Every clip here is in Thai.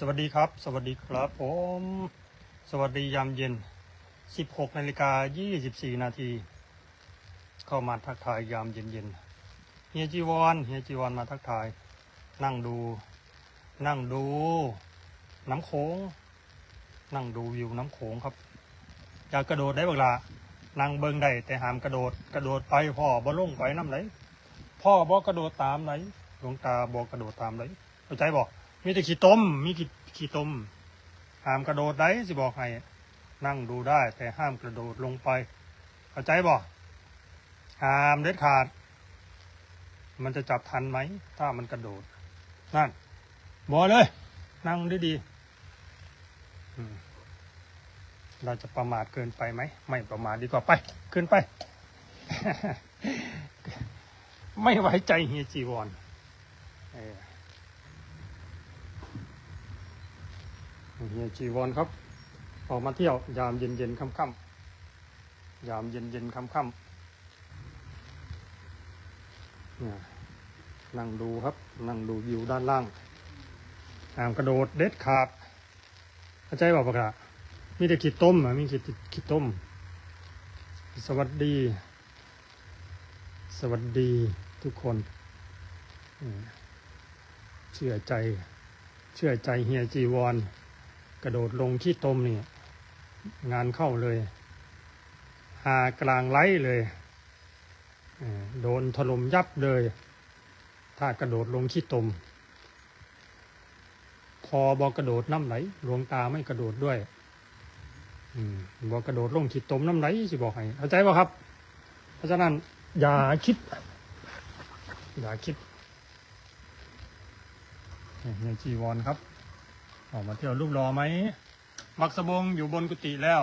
สวัสดีครับ สวัสดีครับผม สวัสดียามเย็น 16นาฬิกา24 นาที เข้ามาทักทายยามเย็นๆเฮียจีวอนเฮียจีวอนมาทักทาย นั่งดู นั่งดู น้ำโขงนั่งดูวิวน้ำโขงครับ อยากกระโดดได้บ้างละนั่งเบิงได้แต่หามกระโดด กระโดดไปพ่อบ่ลงไปน้ำไหนพ่อบ่กระโดดตามไหนหลวงตาบ่กระโดดตามไหนเข้าใจบ่ มีแต่ขี้ต้ม มีขี้ขี้ต้ม ห้ามกระโดดได้สิบอกให้ นั่งดูได้ แต่ห้ามกระโดดลงไป เข้าใจบ่ห้ามเด็ดขาด มันจะจับทันไหม ถ้ามันกระโดด นั่นบอกเลย นั่งด้ดีๆเราจะประมาทเกินไปไหม ไม่ประมาทดีกว่าไป ขึ้นไป ไม่ไว้ใจเฮียจีวอนเออ เฮียจีวอนครับ ออกมาเที่ยวยามเย็นเย็นๆค่ำๆยามเย็นเย็นๆค่ำๆเนี่ยนั่งดูครับ นั่งดูวิวด้านล่างหามกระโดดเด็ดขาดเข้าใจบอกปะกะมีแต่ขีดต้มอะมีขีดขีดต้ม สวัสดี สวัสดีทุกคนเชื่อใจ เชื่อใจเฮียจีวอน กระโดดลงขี้ต้มนี่งานเข้าเลย หากลางไล่เลยโดนถล่มยับเลย ถ้ากระโดดลงขี้ตม พอบอกกระโดดน้ำไหลหลวงตาไม่กระโดดด้วยอืมบอกกระโดดลงขี้ตมน้ำไหลสิบอกให้เข้าใจป่ะครับ เพราะฉะนั้น อย่าคิด อย่าคิดนี่เฮียจีวอนครับ ออกมาเที่ยวรูปรอไหมมักสบงอยู่บนกุฏิแล้ว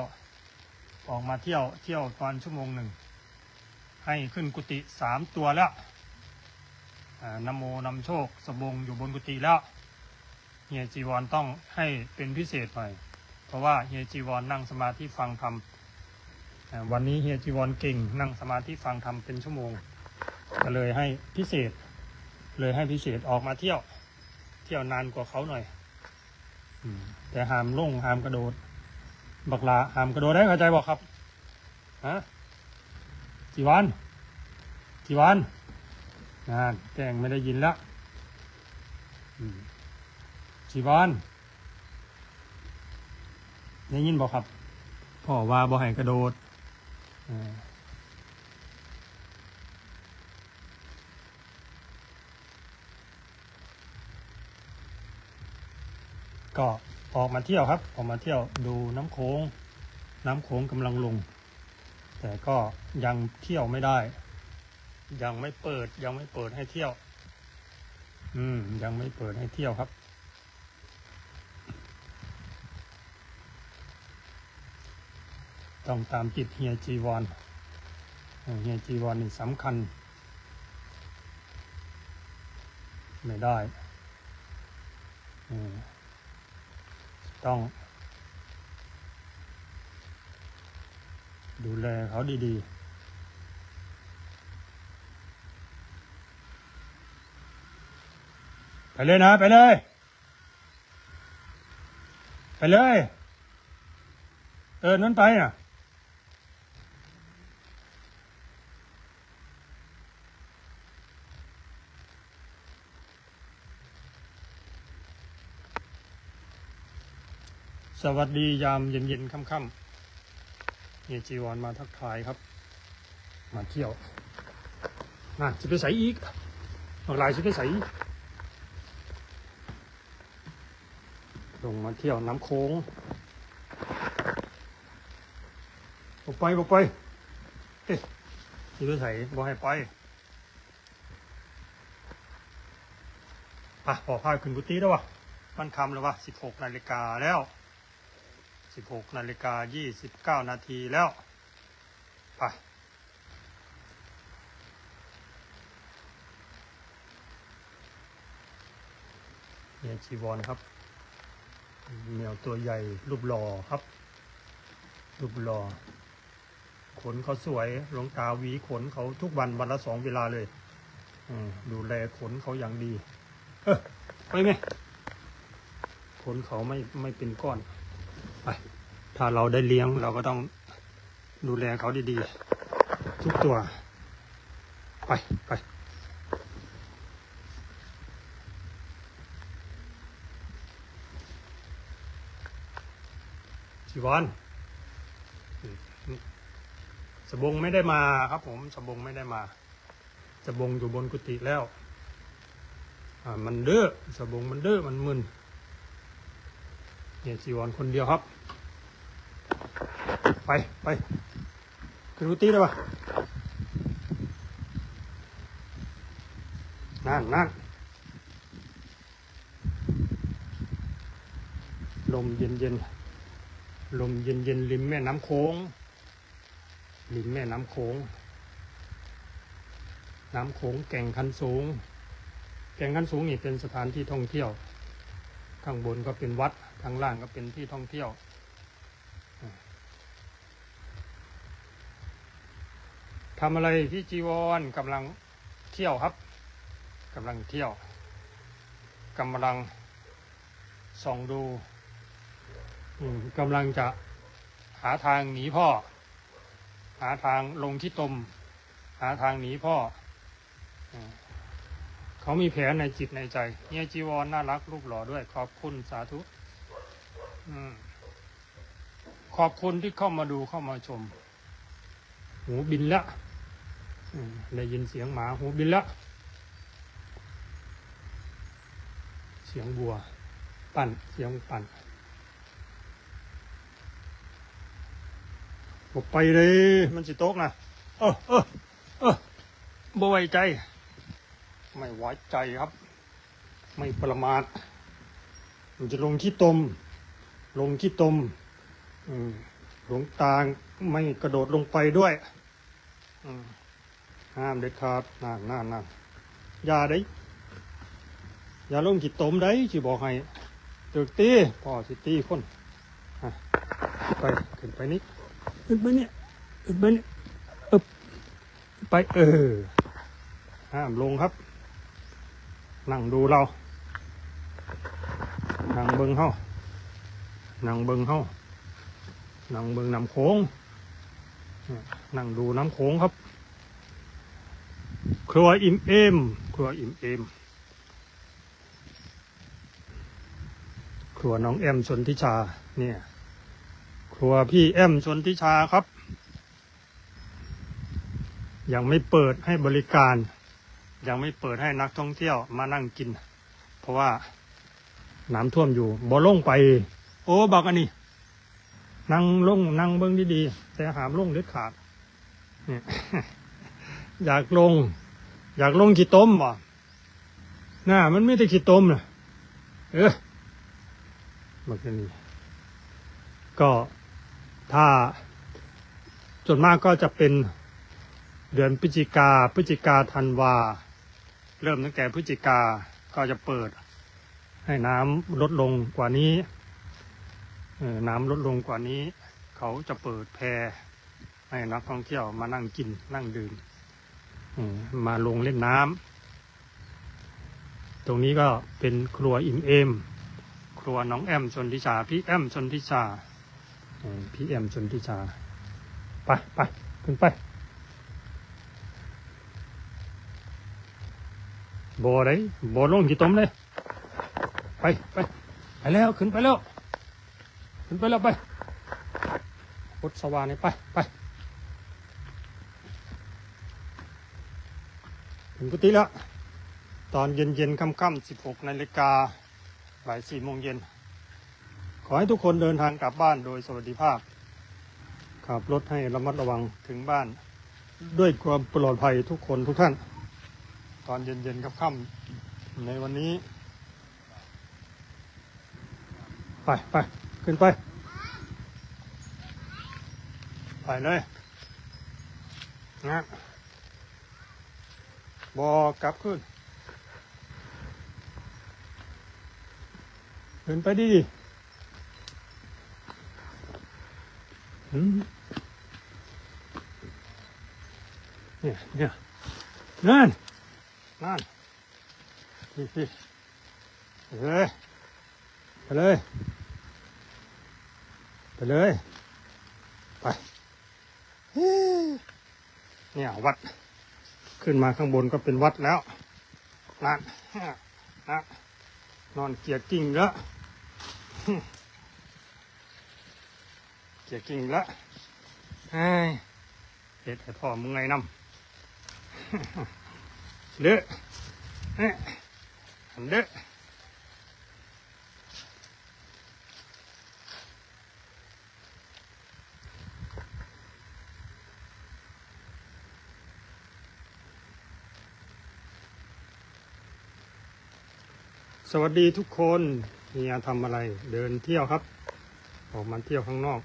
ออกมาเที่ยวเที่ยวตอนชั่วโมงหนึ่ง ให้ขึ้นกุฏิสามตัวแล้วนโมนำโชคสบงอยู่บนกุฏิแล้วเฮียจีวรต้องให้เป็นพิเศษหน่อย เพราะว่าเฮียจีวรนั่งสมาธิฟังธรรมวันนี้เฮียจีวรเก่งนั่งสมาธิฟังธรรมเป็นชั่วโมงก็เลยให้พิเศษ เลยให้พิเศษออกมาเที่ยว เที่ยวนานกว่าเขาหน่อย แต่หามลงหามกระโดด บักลาหามกระโดดได้เข้าใจบอกครับฮะจีวันจีวันนานแกล้งไม่ได้ยินแล้วจีวันได้ยินบอกครับพ่อว่าบ่ให้กระโดดอ่า ก็ออกมาเที่ยวครับ ออกมาเที่ยวดูน้ำโขงน้ำโขงกำลังลง แต่ก็ยังเที่ยวไม่ได้ ยังไม่เปิดยังไม่เปิดให้เที่ยว อืม ยังไม่เปิดให้เที่ยวครับ ต้องตามจิตเฮียจีวอนเออเฮียจีวอนนี่สำคัญ ไม่ได้ อืม ต้อง ดูแลเขาดีๆไปเลยนะ ไปเลย ไปเลย เออนั้นไปน่ะ สวัสดียามเย็นๆค่ำๆเฮียจีวอนมาทักทายครับ มาเที่ยวน่ะจะไปใส่อีกออกลายจะไปใส่ลงมาเที่ยวน้ำโค้งบอกไปบอกไปเอ๊ะจะไปใส่บอกให้ไปอะพอพาขึ้นกุฏิแล้ววะมันคำแล้ววะสิบหกนาฬิกาแล้ว สิบหกนาฬิกายี่สิบเก้านาทีแล้ว ไปเนี่ยจีวรครับแมวตัวใหญ่รูปหล่อครับ รูปหล่อขนเขาสวยหลวงตาหวีขนเขาทุกวันวันละสองเวลาเลยดูแลขนเขาอย่างดีเออไปไหมขนเขาไม่ไม่เป็นก้อน ถ้าเราได้เลี้ยงเราก็ต้องดูแลเขาดีๆ ทุกตัว ไปไปชิวันสบงไม่ได้มาครับผมสบงไม่ได้มาสบงอยู่บนกุฏิแล้ว อ่ามันเด้อสบงมันเด้อมันมึนเนี่ยจีวรคนเดียวครับ ไปไปขึ้นกุฏิได้ปะนั่นนั่นลมเย็นเย็นลมเย็นเย็นริมแม่น้ำโขงริมแม่น้ำโขงน้ำโขงแก่งคันสูง แก่งคันสูงนี่เป็นสถานที่ท่องเที่ยว ข้างบนก็เป็นวัด ข้างล่างก็เป็นที่ท่องเที่ยว ทำอะไรพี่จีวรกำลังเที่ยวครับกำลังเที่ยวกำลังส่องดูกำลังจะหาทางหนีพ่อ หาทางลงที่ตม หาทางหนีพ่อ เขามีแผลในจิตในใจเฮียจีวรนน่ารักรูปหล่อด้วย ขอบคุณสาธุขอบคุณที่เข้ามาดูเข้ามาชม หูบินละ ได้ยินเสียงหมาหูบินละเสียงบัว ปั่น เสียงปั่นบอกไปเลย มันสิโต๊กนะเออเออเออบ่ไว้ใจ ไม่ไว้ใจครับ ไม่ประมาท มันจะลงที่ตม ลงที่ตมอืมหลวงตาไม่กระโดดลงไปด้วย อืม ห้ามเด็ดขาดนั่นนั่นนั่นอย่าได้อย่าลงจิตตมได้สิบอกให้ตึกตีพ่อสิตีคนอะไปขึ้นไปนี่ขึ้นไปเนี่ยขึ้นไปเนี่ยอึบไปเออห้ามลงครับ นั่งดูเรา นั่งเบิงเฮานั่งเบิงเฮานั่งเบิงน้ำโขงเนี่ยนั่งดูน้ำโขงครับ ครัวอิ่มเอมครัวอิ่มเอมครัวน้องแอมชนทิชา เนี่ย ครัวพี่แอมชนทิชาครับ ยังไม่เปิดให้บริการ ยังไม่เปิดให้นักท่องเที่ยวมานั่งกิน เพราะว่าน้ำท่วมอยู่บ่ลงไป โอ้บักอันนี้นั่งลงนั่งเบิ้งดีๆแต่หามลงเด็ดขาดเนี่ยอยากลง อยากลงขี้ต้มบ่น่ามันไม่ได้ขี้ต้มนะเออบักอันนี้ก็ถ้าส่วนมากก็จะเป็นเดือนพฤศจิกาพฤศจิกาธันวา เริ่มตั้งแต่พฤศจิกาก็จะเปิด ให้น้ำลดลงกว่านี้เอ่อน้ำลดลงกว่านี้ เขาจะเปิดแพให้นักท่องเที่ยวมานั่งกินนั่งดื่ม มาลงเล่นน้ำตรงนี้ก็เป็นครัวอิ่มเอม ครัวน้องแอมชนทิชา พี่แอมชนทิชาพี่แอมชนทิชา ไปไปขึ้นไปบ่อได้บ่อลงกี่ต้มเลยไปไปไปแล้วขึ้นไปแล้ว ขึ้นไปแล้วไปพุทธสวานี่ไปไป ถึงกุฏิแล้ว ตอนเย็นเย็นๆค่ำๆสิบหกนาฬิกาบ่ายสี่โมงเย็น ขอให้ทุกคนเดินทางกลับบ้านโดยสวัสดิภาพ ขับรถให้ระมัดระวังถึงบ้าน ด้วยความปลอดภัยทุกคนทุกท่าน ตอนเย็นเย็นๆค่ำๆในวันนี้ ไปไปขึ้นไป ไปเลยนะ บอกลับขึ้นขึ้นไปดิหืมเนี่ยเนี่ยนั่น นั่นพี่พี่เฮ้ยไปเลยไปเลยไปเฮ้เนี่ยวัด ขึ้นมาข้างบนก็เป็นวัดแล้วนั่นนะนอนเกียร์กิ่งแล้วเกียร์กิ่งแล้วเฮ้ยเด็ดให้พ่อมึงไงน้ำเด้อเนี่ยอันเด้ สวัสดีทุกคนเฮียทำอะไร เดินเที่ยวครับ ออกมาเที่ยวข้างนอก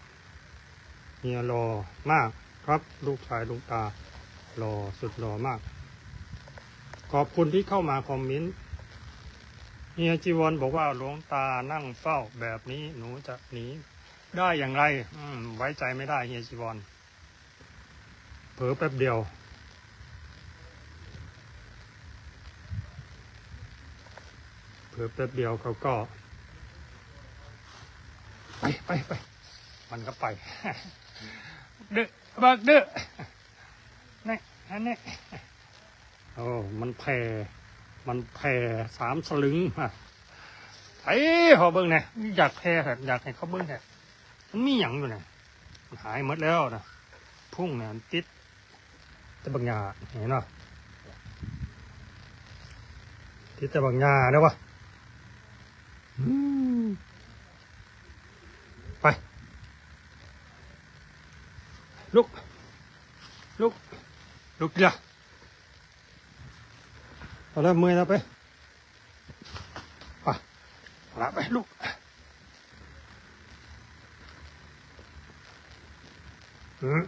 เฮียรอมากครับลูกชายลูกตารอสุดรอมาก ขอบคุณที่เข้ามาคอมเมนต์เฮียจีวรบอกว่าหลวงตานั่งเฝ้าแบบนี้หนูจะหนีได้อย่างไร อืมไว้ใจไม่ได้เฮียจีวรเผลอแป๊บเดียว เพิ่แป๊บเดียวเขาก็ ไปไปไปมันก็ไปเด้อบักเด้อนี่อันนี้โอ้มันแผ่มันแผ่สามสลึงอะไอ้ขอเบิ้งเนี่ยอยากแผ่แบบอยากให้เขาเบิ้งเนี่ยมันมีอย่างอยู่เนี่ยหายหมดแล้วนะพุ่งเนี่ยติดแต่บางอยางเห็นเนาะติดแต่บางยางนะวะ อืมไป ลุก ลุก ลุกเดี๋ยวเอาละเมื่อยแล้วไปไปเอาละไปลุกอืม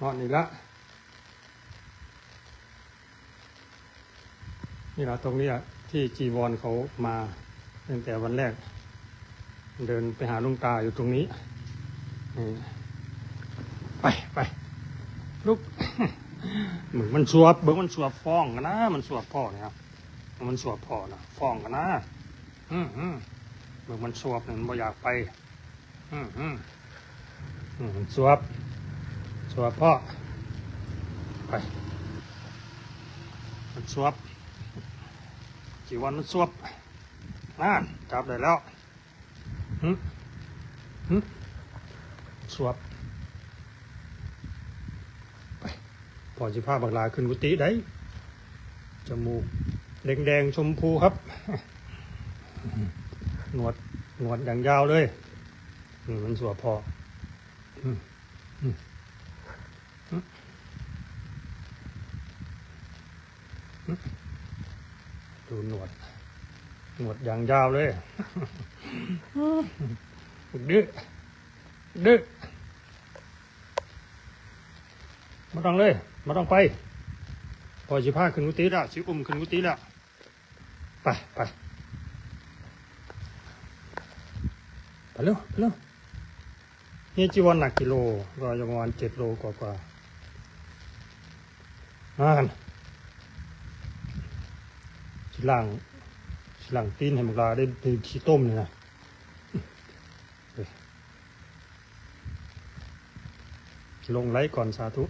นอนอีกแล้วนี่แหละตรงนี้อะที่จีวรเขามาตั้งแต่วันแรก เดินไปหาลุงตาอยู่ตรงนี้ ไปไปลุกเหมือนมันสวบเบิ้งมันสวบฟ้องกันนะ มันสวบพ่อเนี่ยครับมันสวบพ่อนะฟ้องกันนะอืมอืมเบิ้งมันสวบเนี่ยมันบ่อยากไป อืมอืมมันสวบสวบพ่อไปมันสวบจีวันมันสวบนั่นจับได้แล้ว หึหึสวบไปพอจิพาบักลาขึ้นกุฏิได้จมูกแดงๆชมพูครับ หนวดหนวดอย่างยาวเลยมันสวบพอดูหนวด หนวดอย่างยาวเลยดื้อดื้อมาต้องเลย มาต้องไป พอสิพาขึ้นกุฏิแล้วสิอุ้มขึ้นกุฏิแล้วไปไปไปเร็วไปเร็วนี่จีวันหนักกิโลก็จะประมาณเจ็ดโลกว่ากว่าอ่านสิล่าง หลังตีนให้มันลาได้เป็นขี้ต้มเลยนะลงไลค์ก่อนสาธุ